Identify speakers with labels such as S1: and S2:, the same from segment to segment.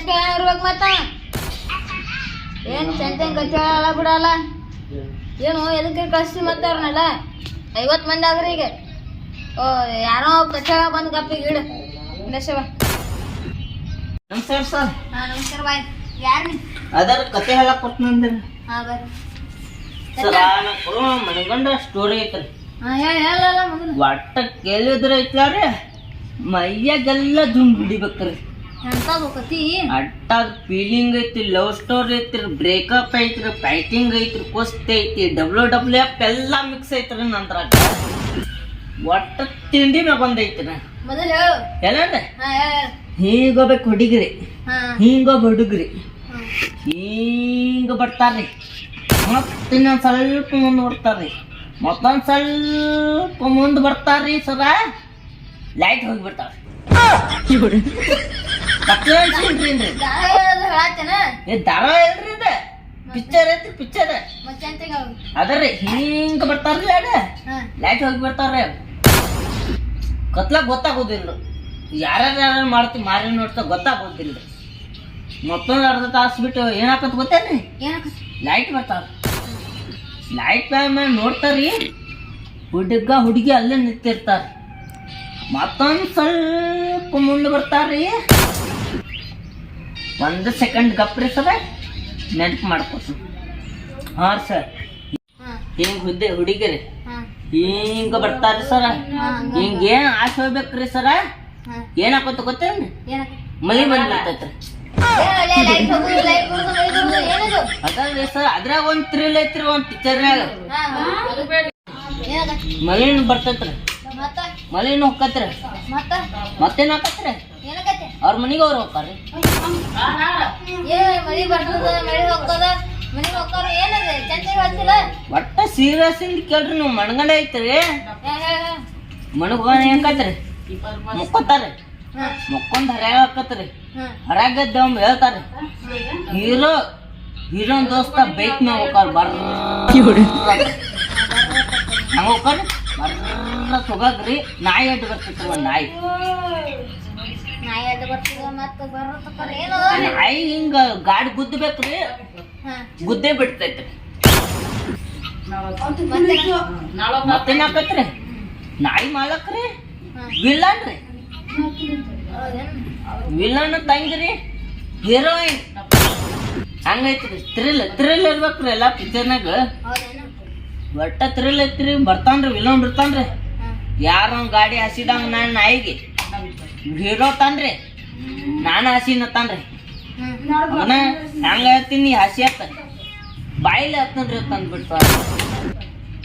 S1: ಇರ್ಬೇಕು ಮತ್ತ. ಏನ್ ಚಂಚಂಗ್ ಹೇಳಲ್ಲ ಬಿಡಲ್ಲ. ಏನು ಎದಕ್ಕೆ ಕಳಿಸಿ ಮತ್ತೆ ಅವ್ರನ್ನೆಲ್ಲ? ಐವತ್ತು ಮಂದಿ ಆದ್ರೆ ಈಗ. ಓ ಯಾರೋ ಕಚ್ಚಳ ಬಂದು ಗಪ್ಪಿಗೆ ಇಡು. ಇಂದಶವ
S2: ನಮಸ್ಕಾರ ಸರ್.
S1: ಹಾ ನಮಸ್ಕಾರ ಬಾಯ್. ಯಾರು
S2: ಅದರ ಕತೆ ಹೇಳಕ್ ಕೊಡ್ತಂದ್ರೆ
S1: ಹಾ ಬರ್ರಿ.
S2: ಮನಗಂಡ ಸ್ಟೋರಿ ಐತ್ರಿ. ಒಟ್ಟ ಕೇಳಿದ್ರ ಐತ್ಲಾರಿ ಮೈಯಾಗೆಲ್ಲ ಧುಮ್ ಹಿಡಿಬೇಕ್ರಿ.
S1: ಎಂತದು ಕತಿ
S2: ಅಟ್ಟ ಫೀಲಿಂಗ್ ಐತಿ ಲವ್ ಸ್ಟೋರಿ ಐತ್ರಿ ಬ್ರೇಕಪ್ ಐತ್ರಿ ಫೈಟಿಂಗ್ ಐತ್ರಿ ಕುಸ್ತಿ ಐತಿ ಡಬ್ಲ್ಯೂ ಡಬ್ಲ್ಯೂ ಎಫ್ ಎಲ್ಲ ಮಿಕ್ಸ್ ಐತ್ರಿ ನಂದ್ರಾಗ. ಒಟ್ಟ ತಿಂಡಿ ಮ್ಯಾಗ ಬಂದೈತ್ರಿ
S1: ಎಲ್ಲ
S2: ಹೀಗೋಬೇಕು ಹುಡುಗ್ರಿ
S1: ಹಾ.
S2: ಹಿಂಗೊಬ್ಬ ಹುಡುಗ್ರಿ.
S1: ಹಾ.
S2: ಹಿಂಗ ಬರ್ತಾರ್ರಿ. ಮತ್ತೆ ಇನ್ನೊಂದ್ ಸ್ವಲ್ಪ ಮುಂದೆ ಬರ್ತಾರ್ರಿ. ಮತ್ತೊಂದ್ ಸ್ವಲ್ಪ ಮುಂದೆ ಬರ್ತಾರ್ರಿ ಸದಾ. ಲೈಟ್ ಹೋಗಿ
S1: ದಾರ
S2: ಇಲ್ರಿ ಇದ. ಪಿಕ್ಚರ್ ಐತಿ ಪಿಕ್ಚರ್.
S1: ಮತ್ತೆ ಎಂತಂಗ ಹೇಳು
S2: ಅದರಿ ಹಿಂಗ ಬರ್ತಾರ್ರಿ ಅದ
S1: ಹಾ.
S2: ಲೈಟ್ ಹೋಗಿ ಬರ್ತಾರ ಕತ್ಲಾಗ ಗೊತ್ತಾಗೋದಿಲ್ಲ. ಯಾರ್ಯಾರು ಯಾರು ಮಾಡ್ತಿ ಮಾರಿ ನೋಡ್ತಾ ಗೊತ್ತಾಗೋದಿಲ್ಲ. ಮತ್ತೊಂದು ಅರ್ಧ ತಾಸು ಬಿಟ್ಟು ಏನಾಕತ್ ಗೊತ್ತೇನ್ರಿ ಲೈಟ್ ಬರ್ತಾವ. ಲೈಟ್ ಮೇಲೆ ನೋಡ್ತಾರಿ. ಹುಡುಗ ಹುಡುಗಿ ಅಲ್ಲೇ ನಿಂತಿರ್ತಾರ. ಮತ್ತೊಂದು ಸ್ವಲ್ಪ ಮುಂದೆ ಬರ್ತಾರ್ರಿ. ಒಂದು ಸೆಕೆಂಡ್ ಗಪ್ರಿ ಸರ. ನೆನಪು ಮಾಡ್ಕೊತ ಹಾಂ ಸರ್. ಹಿಂಗ್ ಹುದ್ದೆ ಹುಡುಗಿರಿ. ಹಿಂಗ ಬರ್ತಾರ ಸರ. ಹಿಂಗ ಏನ್ ಆಸೆ ಹೋಗ್ಬೇಕ್ರಿ ಸರ? ಏನಾಕೋತ ಗೊತ್ತೇನ್ರಿ ಮಳಿ ಬಂದ್ಬಿಡ್ತೈತ್ರಿ ಅದಲ್ರಿ ಸರ್ ಅದ್ರಾಗ ಒಂದ್ ಥ್ರಿಲ್ ಐತ್ರಿ ಒಂದ್ ಪಿಕ್ಚರ್ನಾಗ ಮಳಿನ ಬರ್ತೈತ್ರಿ.
S1: ಮಲಿನ
S2: ಮಳಿನ ಹೊಕ್ಕತ್ರಿ
S1: ಮತ್ತ?
S2: ಮತ್ತೇನ್ ಹಾಕತ್ರಿ ಅವ್ರ ಮನಿಗೆ ಅವ್ರು ಹೋಗ್ತಾರ್ರಿ ಒಟ್ಟ ಸೀರಿಯಸ್ ಇಂದ ಕೇಳ್ರಿ ನೀವು ಮಣಗಂಡ ಐತ್ರಿ. ಮಣಗ ಹೆಂಗತ್ರಿ ಮುಕ್ಕೋತಾರ್ರಿ ಮುಕ್ಕೊಂಡ್ ಹರ್ಯಾಗ ಹಾಕತ್ರಿ.
S1: ಹಾ.
S2: ಹರ್ಯಾಗ ದಮ್ ಹೇಳ್ತಾರ್ರಿ ಹೀರೋ ಹೀರೋನ್ ದೋಸ್ತ ಬೈಕ್ ಮ್ಯಾಗ ಹೋಗ್ತಾರ. ಬರ್ರಿ. ಹಂಗ ಹೋಗ್ತಾರ್ರಿ. ಬರ್ರ. ತೊಗಗ್ರಿ ನಾಯಿ ಅಡ್ಡ ಬರ್ತಿತ್ತು ಒಂದ್ ನಾಯಿ.
S1: ನಾಯಿ
S2: ಹಿಂಗ ಗಾಡಿ ಗುದ್ದಬೇಕ್ರಿ. ಗುದ್ದೆ ಬಿಡ್ತೈತ್ರಿ.
S1: ಮತ್ತೆ
S2: ಮತ್ತೇನ್ ಹಾಕತ್ರಿ ನಾಯಿ ಮಾಲಕ್ರಿ. ವಿಲ್ಲನ್ರಿ. ರೀ ವಿಲನ್ ತಂಗಿರಿ. ಹೀರೋಯಿನ್. ಹಂಗೈತ್ರಿ. ಥ್ರಿಲ್ ಥ್ರಿಲ್ ಇರ್ಬೇಕ್ರಿ ಎಲ್ಲಾ ಪಿಕ್ಚರ್ನಾಗ ಒಟ್ಟ ಥ್ರಿಲ್ ಐತ್ರಿ. ಬರ್ತಾನ್ರಿ ವಿಲನ್ ಬರ್ತಾನ್ರಿ.
S1: ಹಾ.
S2: ಯಾರ ಗಾಡಿ ಹಸಿದಂಗ ನಾನು ನಾಯಿಗೆ. ಹೀರೋ ತಾನ್ರಿ ನಾನು ಹಸಿನತ್ತಾನ್ರಿ
S1: ಹ್ಮ್
S2: ಅವನ ಹಂಗ ಹೇಳ್ತೀನಿ ಹಸಿ ಹತ್ತ ಬಾಯಿಲೆ ಹತ್ತನ್ರಿ ತಂದ್ಬಿಡ್ತ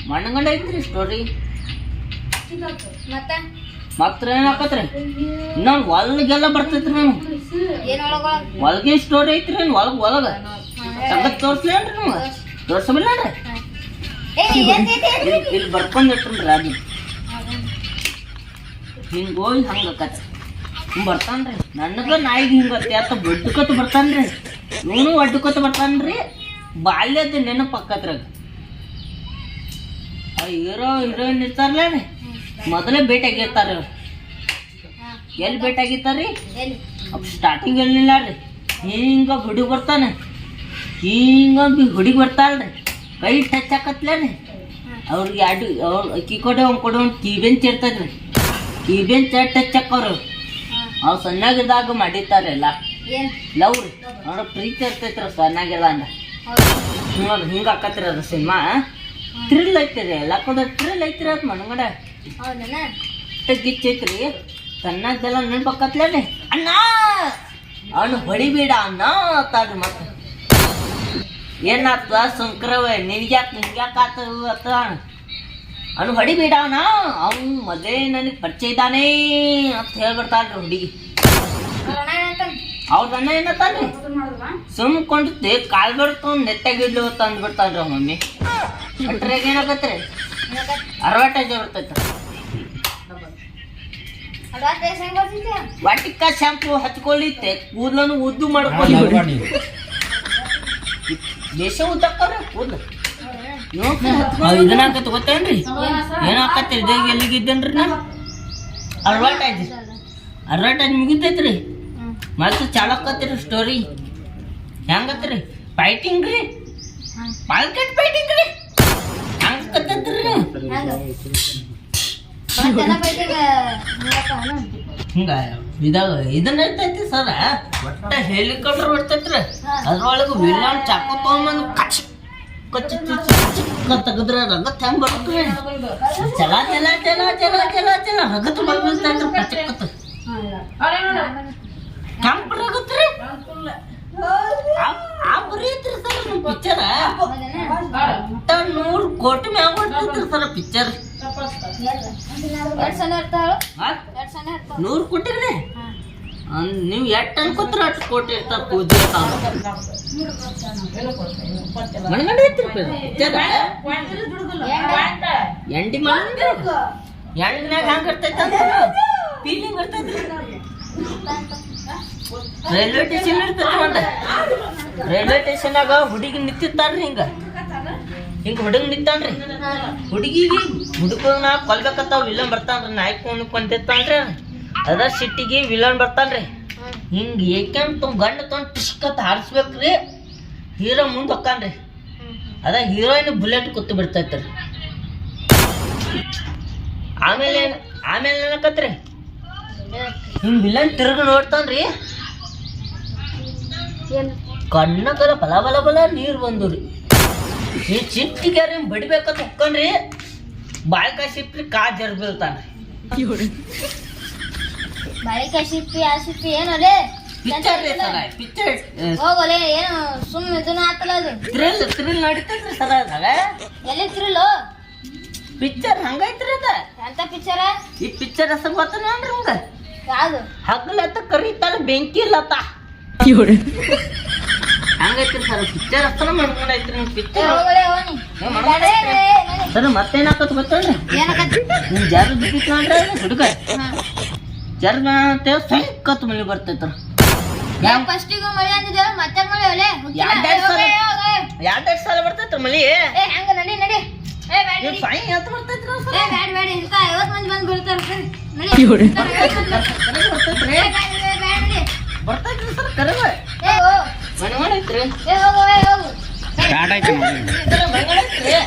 S2: ಮಣ್ಣಗಂಡ ಐತ್ರಿ ಸ್ಟೋರಿ
S1: ಮತ್ತೆ
S2: ಮತ್ರ ಏನ್ ಹಾಕತ್ರಿ ಇನ್ನೊಂದ್ ಒಳಗೆಲ್ಲ ಬರ್ತೈತ್ರಿ ನಾನು
S1: ಒಳಗ
S2: ಒಳಗೆ ಸ್ಟೋರಿ ಐತ್ರಿ ಏನ್ ಒಲಗ ಒಳಗ ಸಂಗತ್ ತೋರ್ಸ್ಲೇನ್ರಿ ನೀವು ತೋರ್ಸಬಿಲ್ಲೇನ್ರಿ. ಇಲ್ಲಿ ಬರ್ಕೊಂಡಿಟ್ರಿ ಅದು ಹಿಂಗ ಹೋಗಿ ಹಂಗ ಹಿಂಗ್ ಬರ್ತಾನ್ರಿ. ನನಗ ನಾಯಿಗೆ ಹಿಂಗ ಅತ್ತ ಬಡ್ಡುಕತ್ ಬರ್ತಾನ್ರಿ. ಇವನು ಒಡ್ಡುಕತ್ ಬರ್ತಾನ್ರಿ. ಬಾಲ್ಯದ ನೆನಪು ಅಕ್ಕತ್ರಾಗ ಆ ಹೀರೋ, ಹೀರೋಯಿನ್ ಇರ್ತಾರಲ್ಲ ರೀ ಮೊದಲೇ ಭೇಟಿಯಾಗಿರ್ತಾರ ಎಲ್ಲಿ ಭೇಟಿಯಾಗಿರ್ತಾರ್ರಿ ಸ್ಟಾರ್ಟಿಂಗ್ ಎಲ್ಲಿಲ್ಲ ರೀ ಹಿಂಗ ಹುಡುಗ ಬರ್ತಾನೆ. ಹಿಂಗ ಹುಡುಗಿ ಬರ್ತಾಳ್ರಿ. ಕೈ ಟಚ್ ಆಕತ್ಲ ರೀ ಅವ್ರಿಗೆ ಎರಡು ಅವ್ರು ಅಕ್ಕಿ ಕೊಡೆ, ಅವ್ನು ಕೊಡೆ ಒಂದು ಕೀ ಬೆಂಚ್ ಇರ್ತದ್ರಿ. ಕೀ ಬೆಂಚ್ ಟಚ್ ಹಾಕೋರು. ಅವ್ ಸಣ್ಣಾಗಿದ್ದಾಗ
S1: ಮಾಡಿತಾರಲ್ಲ
S2: ಲವ್ ರೀ ನೋಡ ಪ್ರೀತಿ ಇರ್ತೈತ್ರ ಸಣ್ಣಾಗಿಲ್ಲ
S1: ಅಂದ.
S2: ನೋಡಿ ಹಿಂಗ ಆಕತ್ರಿ ಅದು ಸಿನಿಮಾ? ಥ್ರಿಲ್ ಐತ್ರಿ ಎಲ್ಲ ಕೂಡ ಥ್ರಿಲ್ ಐತ್ರಿ ಅದು ಮನಗಡೆ
S1: ಗಿಚ್ಚೈತ್ರಿ
S2: ಗಿಚ್ ಐತ್ರಿ. ಸಣ್ಣದೆಲ್ಲ ನೆನ್ಪಕ್ಕತ್ಲೇ ಅಣ್ಣ! ಅವನು ಹೊಡಿಬೇಡ ಅಣ್ಣ ಮತ್ತ ಮತ್ತೆ. ಏನಾತ ಸಂಕ್ರವ ನಿನ್ಗ್ಯಾಕ ನಿನ್ಗ್ಯಾಕ ಆತ ಅತ್ತ ಅವನು ಹಡಿಬೇಡ ಅಣ್ಣ ಅವ್ನು ಮೊದಲೇ ನನಗೆ ಪರಿಚಯ ಇದ್ದಾನೆ ಅಂತ ಹೇಳ್ಬಿಡ್ತಾಳ್ರಿ ಹುಡುಗಿ
S1: ಅವ್ರ ಅಣ್ಣ
S2: ಏನತ್ತಾನೆ ಸುಮ್ಕೊಂಡು ಸುಮ್ಕೊಂಡು ಕಾಲ್ ಬಿಡ್ತು ನೆತ್ತಾಗಿಡ್ಲು ಅಂತ ಅಂದ್ಬಿಡ್ತಾನ್ರಿ ಮಮ್ಮಿ. ಅಟ್ರಾಗ ಏನಾಗತ್ರಿ? ಅರವತ್ತೈದು ಬರ್ತೈತೆ ವಾಟಿಕ ಶಾಂಪು ಹಚ್ಕೊಳ್ಳಿತ್ತೆ ಕೂದಲನ್ನು ಉದ್ದು ಮಾಡ್ಕೊಳ್ಳಿ ದೇಶ ಉದ್ದಕ್ಕವ್ರ ಕೂದ್ಲು. ಇದನ್ನಾಕತ್ ಗೊತ್ತೇನ್ರಿ? ಏನಾಕತ್ರಿ ಇದಾಗ ಎಲ್ಲಿಗಿದ್ದೇನ್ರಿ ನಾ? ಅಡ್ವರ್ಟೈಸ್ ಅಡ್ವರ್ಟೈಸ್ ಮುಗಿತೈತ್ರಿ. ಮತ್ತೆ ಚಾಲಕತ್ತೀರಿ ಸ್ಟೋರಿ ಹೆಂಗತ್ರಿ? ಫೈಟಿಂಗ್ ರೀ? ಪಾಲ್ಕೆಟ್ ಫೈಟಿಂಗ್ ರೀ? ಹೆಂಗ್ ಕತ್ತತ್ರಿ
S1: ಹೆಂಗ,
S2: ಇದಾಗ ಇದನ್ನ ಇರ್ತೈತಿ ಸರ? ಒಟ್ಟ ಹೆಲಿಕಾಪ್ಟರ್ ಬರ್ತೈತ್ರಿ ಅದ್ರೊಳಗೆ ವಿಲನ್ ಚಾಕು ತೊಗೊಂಬಂದು ಕಚ್ ಕಚ್ಚಿ ತೆಗದ್ರ ರಗತ್ ಹೆಂಗ್ ಬರ್ತೈತ್ರಿ ಚಲ ಚಲ ಚಲ ಚಲ ಚಲ ಚಲ ರಗತ್ ಬರ್ಬಿಡ್ತೈತ್ರಿ ಕಚ್ಚಕತ್ತ ಕೆಂಪ್ ರಗತ್ರಿ ಆ ಬರೀ ಐತ್ರಿ ಸರ್ ನಮ್ಮ ಪಿಕ್ಚರ ಒಟ್ಟ ನೂರು ಕೋಟಿ ಮ್ಯಾಗ ಬರ್ತೈತ್ರಿ ಸರ್ ಪಿಕ್ಚರ್
S1: ಎರಡು ಸಣ್ಣ ಇರ್ತಾಳು ಎರಡು ಸಣ್ಣ ಇರ್ತಾವ
S2: ನೂರು ಕೋಟಿ ರೀ ನೀವು ಎಷ್ಟು ಅನ್ಕೋತೀರ ಅಷ್ಟು ಕೋಟಿ ಇರ್ತಾವ ಪೂಜೆ ಎಂಡಿ ಎಂಡಿನಾಗ ಇರ್ತೈತೆ ರೈಲ್ವೆ ಸ್ಟೇಷನ್ ಇರ್ತೈತಿ? ರೈಲ್ವೆ ಹುಡುಗಿ ನಿಂತಿರ್ತಾರ್ರಿ ಹಿಂಗ. ಹಿಂಗ ಹುಡುಗ ನಿಂತಾನ್ರಿ. ಹುಡುಗಿಗೆ ಹುಡುಗನ ಕೊಲ್ಬೇಕತ್ತಾವ ಇಲ್ಲ ಬರ್ತಾನ್ರಿ ನಾಯ್ಕ ಕುಂತಿರ್ತಾನ್ರಿ. ಅದ ಸಿಟ್ಟಿಗೆ ವಿಲನ್ ಬರ್ತಾನ್ರಿ. ಹಿಂಗ ಏಕೆಂತ ತುಂಬ ಗಂಡ ತೊಗೊಂಡ್ ಟಿಸ್ಕತ್ ಹಾರಿಸ್ಬೇಕ್ರಿ. ಹೀರೋ ಮುಂದೆ ಹೊಕ್ಕಾನ್ರಿ. ಅದ ಹೀರೋಯಿನ್ ಬುಲೆಟ್ ಕುತ್ತು ಬಿಡ್ತೈತ್ರಿ. ಆಮೇಲೆ ಏನ್- ಆಮೇಲೆ ಏನಕತ್ರಿ? ಹಿಂಗ್ ವಿಲನ್ ತಿರುಗಿ ನೋಡ್ತಾನ್ರಿ.
S1: ಕಣ್ಣ
S2: ಕಣ್ಣಕರ ಬಲ ಬಲ ಬಲ ನೀರು ರೀ ಈ ಚಿಟ್ಟಿಗೆ ಹಿಂಗ್ ಬಡಿಬೇಕಂತ ಹೊಕ್ಕನ್ರಿ. ಬಾಯಿ ಕಾಯಿ ಸಿಟ್ರಿ ಕಾ ಜರ್ ಬೀಳ್ತಾನ್ರಿ
S1: ಬಾಳಿಕೆ ಸಿಪ್ಪಿ ಆ ಸಿಪ್ಪಿ ಏನು ಅಲ್ಲೇ
S2: ಪಿಕ್ಚರ್ ರೀ ಸರ ಪಿಕ್ಚರ್
S1: ಹೋಗೋಲೆ ಏನು ಸುಮ್ಮನೆ ಇದನ್ನ ಆತಲ್ಲ ಅದು.
S2: ಥ್ರಿಲ್ ಥ್ರಿಲ್ ನಡೀತೈತ್ರಿ ಸರ ಅದಾಗ
S1: ಎಲ್ಲಿ
S2: ಪಿಕ್ಚರ್ ಹಂಗೈತ್ರಿ ಅದ.
S1: ಎಂತ ಪಿಕ್ಚರ
S2: ಈ ಪಿಕ್ಚರ್ ಹೆಸರು ಗೊತ್ತ ನೋಡ್ರಿ ಹಂಗ
S1: ಯಾವುದು?
S2: ಹಗ್ಲತ್ತ ಕರೀತಾರ ಬೆಂಕಿ ಲತ್ತ ಹಂಗೈತ್ರಿ ಸರ್ ಪಿಕ್ಚರ್ ಹೆಸರು ಮಾಡ್ಕೊಂಡೈತ್ರಿ ಪಿಕ್ಚರ್
S1: ಹೋಗೋಲೆ.
S2: ಸರ್ ಮತ್ತೇನಾಕತ್ ಗೊತ್ತೇನ್ರಿ? ನಿಮ್ ಜರ್ ಬಿದ್ದಿತ್ತು ಅಂದ್ರೆ ಹುಡುಗ.
S1: ಹಾ.
S2: ಜರ್ ಅಂತೇವ್ ಸೈಕತ್ ಮಳಿ ಬರ್ತೈತ್ರ
S1: ಫಸ್ಟಿಗೂ ಮಳೆ ಅಂದಿದ್ದೇವ ಮತ್ತೆ ಮಳೆ ಒಲೆ
S2: ಸಲ. ಎರಡೆರಡು ಸಲ ಬರ್ತೈತ್ರ ಮಳಿ?
S1: ಏ ಹಂಗ ನಡಿ ನಡಿ. ಏ ಬ್ಯಾಡ ನಡಿ.
S2: ಸೈ ಅಂತ ಬರ್ತೈತ್ರ
S1: ಏ ಬ್ಯಾಡ ಬ್ಯಾಡ ಇಂತ ಐವತ್ ಮಂದಿ ಬಂದು ಸರಿ. ನಡಿ ಇಂತ ಐವತ್ ಮಂದಿ ಬರ್ತಾರ.
S2: ಬರ್ತೈತ್ರಿ
S1: ಏ ಬ್ಯಾಡ ನಡಿ, ಬ್ಯಾಡ ನಡಿ
S2: ಬರ್ತೈತ್ರಿ ಸರ್ ಕರೆವ
S1: ಏ ಹೋ
S2: ಮನೆ ಮಾಡೈತ್ರಿ
S1: ಏ ಹೋಗು ಏ ಹೋಗು.
S2: ಸರ್ ಮನೆ ಮಾಡೈತ್ರಿ
S1: ಏ.